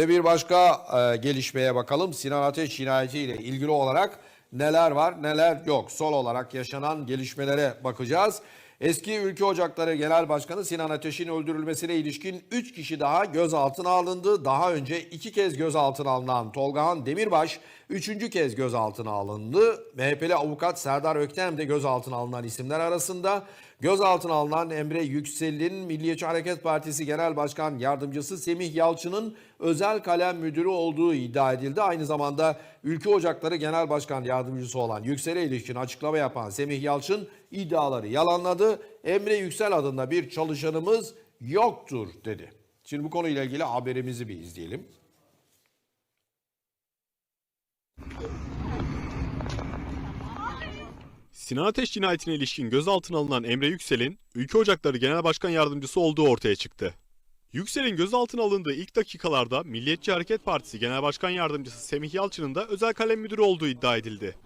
Ve bir başka e, gelişmeye bakalım. Sinan Ateş cinayetiyle ilgili olarak neler var neler yok. Sol olarak yaşanan gelişmelere bakacağız. Eski Ülke Ocakları Genel Başkanı Sinan Ateş'in öldürülmesine ilişkin 3 kişi daha gözaltına alındı. Daha önce 2 kez gözaltına alınan Tolgahan Demirbaş 3. kez gözaltına alındı. MHP'li avukat Serdar Öktem de gözaltına alınan isimler arasında. Gözaltına alınan Emre Yüksel'in Milliyetçi Hareket Partisi Genel Başkan Yardımcısı Semih Yalçın'ın özel kalem müdürü olduğu iddia edildi. Aynı zamanda Ülke Ocakları Genel Başkan Yardımcısı olan Yüksel'e ilişkin açıklama yapan Semih Yalçın iddiaları yalanladı. Emre Yüksel adında bir çalışanımız yoktur dedi. Şimdi bu konuyla ilgili haberimizi bir izleyelim. Sinan Ateş cinayetine ilişkin gözaltına alınan Emre Yüksel'in Ülke Ocakları Genel Başkan Yardımcısı olduğu ortaya çıktı. Yüksel'in gözaltına alındığı ilk dakikalarda Milliyetçi Hareket Partisi Genel Başkan Yardımcısı Semih Yalçın'ın da özel kalem müdürü olduğu iddia edildi.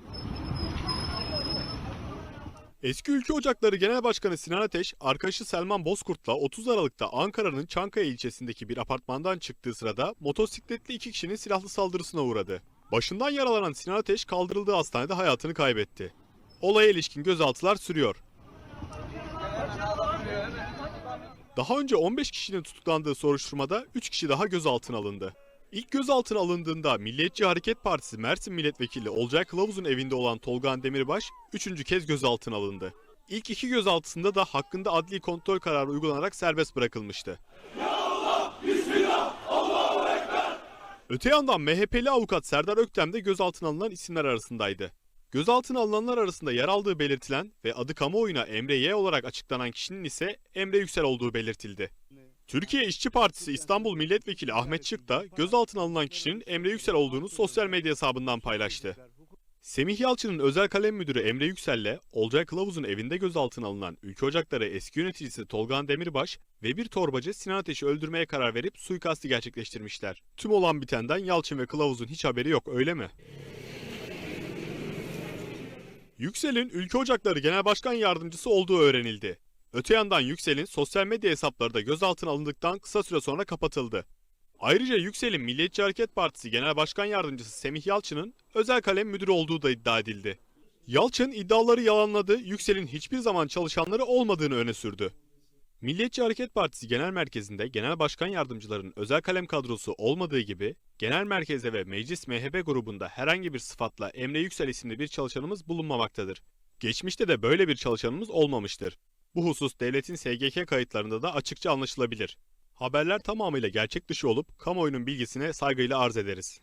Eski Ülke Ocakları Genel Başkanı Sinan Ateş, arkadaşı Selman Bozkurt'la 30 Aralık'ta Ankara'nın Çankaya ilçesindeki bir apartmandan çıktığı sırada motosikletli iki kişinin silahlı saldırısına uğradı. Başından yaralanan Sinan Ateş kaldırıldığı hastanede hayatını kaybetti. Olaya ilişkin gözaltılar sürüyor. Daha önce 15 kişinin tutuklandığı soruşturmada 3 kişi daha gözaltına alındı. İlk gözaltına alındığında Milliyetçi Hareket Partisi Mersin Milletvekili Olcay Kılavuz'un evinde olan Tolgan Demirbaş 3. kez gözaltına alındı. İlk iki gözaltısında da hakkında adli kontrol kararı uygulanarak serbest bırakılmıştı. Öte yandan MHP'li avukat Serdar Öktem de gözaltına alınan isimler arasındaydı. Gözaltına alınanlar arasında yer aldığı belirtilen ve adı kamuoyuna Emre Y olarak açıklanan kişinin ise Emre Yüksel olduğu belirtildi. Türkiye İşçi Partisi İstanbul Milletvekili Ahmet Çık da gözaltına alınan kişinin Emre Yüksel olduğunu sosyal medya hesabından paylaştı. Semih Yalçın'ın özel kalem müdürü Emre Yüksel'le Olcay Kılavuz'un evinde gözaltına alınan Ülke Ocakları eski yöneticisi Tolgan Demirbaş ve bir torbacı Sinan Ateş'i öldürmeye karar verip suikasti gerçekleştirmişler. Tüm olan bitenden Yalçın ve Kılavuz'un hiç haberi yok öyle mi? Yüksel'in Ülke Ocakları Genel Başkan Yardımcısı olduğu öğrenildi. Öte yandan Yüksel'in sosyal medya hesapları da gözaltına alındıktan kısa süre sonra kapatıldı. Ayrıca Yüksel'in Milliyetçi Hareket Partisi Genel Başkan Yardımcısı Semih Yalçın'ın özel kalem müdürü olduğu da iddia edildi. Yalçın iddiaları yalanladı, Yüksel'in hiçbir zaman çalışanları olmadığını öne sürdü. Milliyetçi Hareket Partisi Genel Merkezi'nde genel başkan yardımcılarının özel kalem kadrosu olmadığı gibi genel merkezde ve meclis MHP grubunda herhangi bir sıfatla Emre Yüksel isimli bir çalışanımız bulunmamaktadır. Geçmişte de böyle bir çalışanımız olmamıştır. Bu husus devletin SGK kayıtlarında da açıkça anlaşılabilir. Haberler tamamıyla gerçek dışı olup kamuoyunun bilgisine saygıyla arz ederiz.